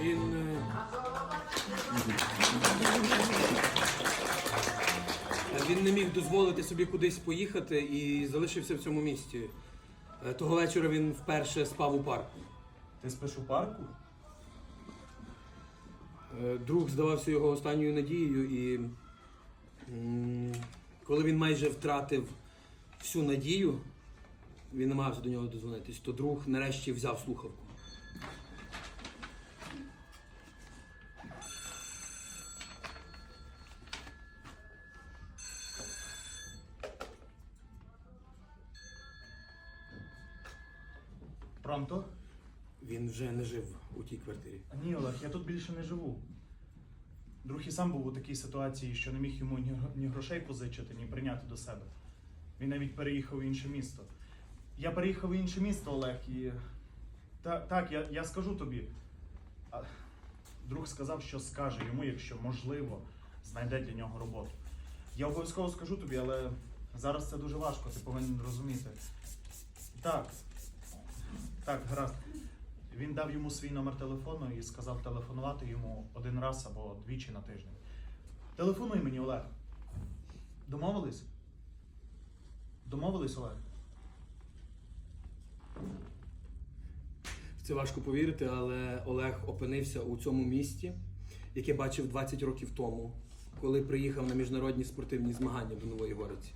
Він е, е, Він не міг дозволити собі кудись поїхати і залишився в цьому місті. Е, того вечора він вперше спав у парку. Ти спиш у парку? Друг здавався його останньою надією, і коли він майже втратив всю надію він намагався до нього дозвонитись, то друг нарешті взяв слухавку. Пронто? Він вже не жив у тій квартирі. Ні, Олег, я тут більше не живу. Друг і сам був у такій ситуації, що не міг йому ні, ні грошей позичити, ні прийняти до себе. Він навіть переїхав в інше місто. Я переїхав в інше місто, Олег, і. Та, так, я, я скажу тобі. А, друг сказав, що скаже йому, якщо можливо, знайде для нього роботу. Я обов'язково скажу тобі, але зараз це дуже важко, ти повинен розуміти. Так. Так, гаразд. Він дав йому свій номер телефону і сказав телефонувати йому один раз або двічі на тиждень. Телефонуй мені, Олег. Домовились? Домовились, Олег? Це важко повірити, але Олег опинився у цьому місті, яке бачив 20 років тому, коли приїхав на міжнародні спортивні змагання до Нової Гориці.